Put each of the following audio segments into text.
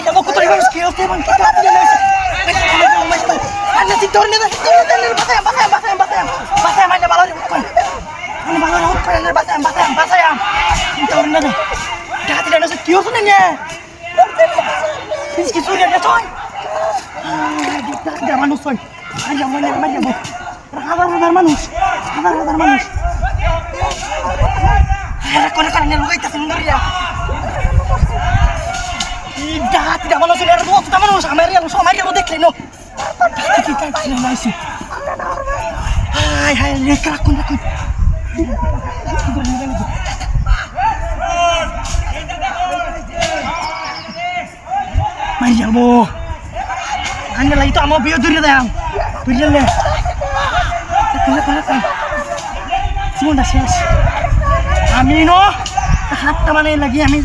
Vaya, loco, traigo los kilos, te van quitando de mesa. Anda, si torne, da, torne, da, basayan, basayan, basayan, basayan. Basayan, anda, balón, utkon. Anda, balón, utkon, anda, basayan, basayan, basayan. Si torne, da. Gati, da, no sé, kilos, ne, ne. Fiz que suya, ne, soy. Gita, da, manus, soy. Vaya, vaya, vaya, vaya. Radar, radar, manus. Radar, radar, manus. মানুষ আমার সময় এর দেখলে, no. কি কাজ লাইছি high high রে কাকুন কাকুন মাই যাব। আনলে লাগি তো, আমার বিয়ে শেষ। আমি, ন মানে লাগি, আমি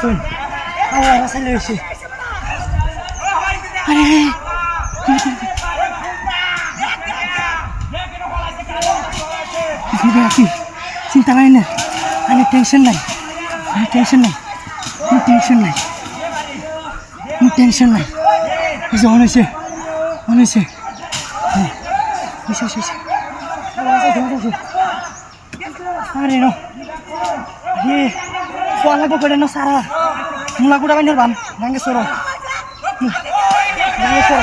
শুন আমার বাসায় রয়েছে আরে। ঘুরে আসি চিন্তা নাই না আমি টেনশন নাই আমি টেনশন নাই কোনো টেনশন নাই কোনো টেনশন নাই। এই যে অনেছে অনেছে আরে নো। হে ফোয়া পকেটে না সারা মুলা গুড়া বাইনের বাম গাঙ্গে সর গাঙ্গে সর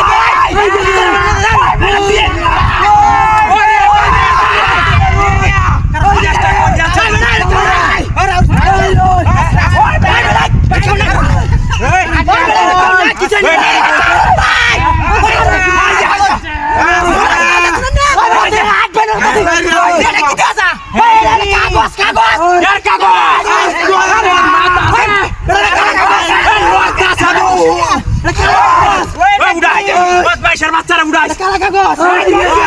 Cala a cagoça!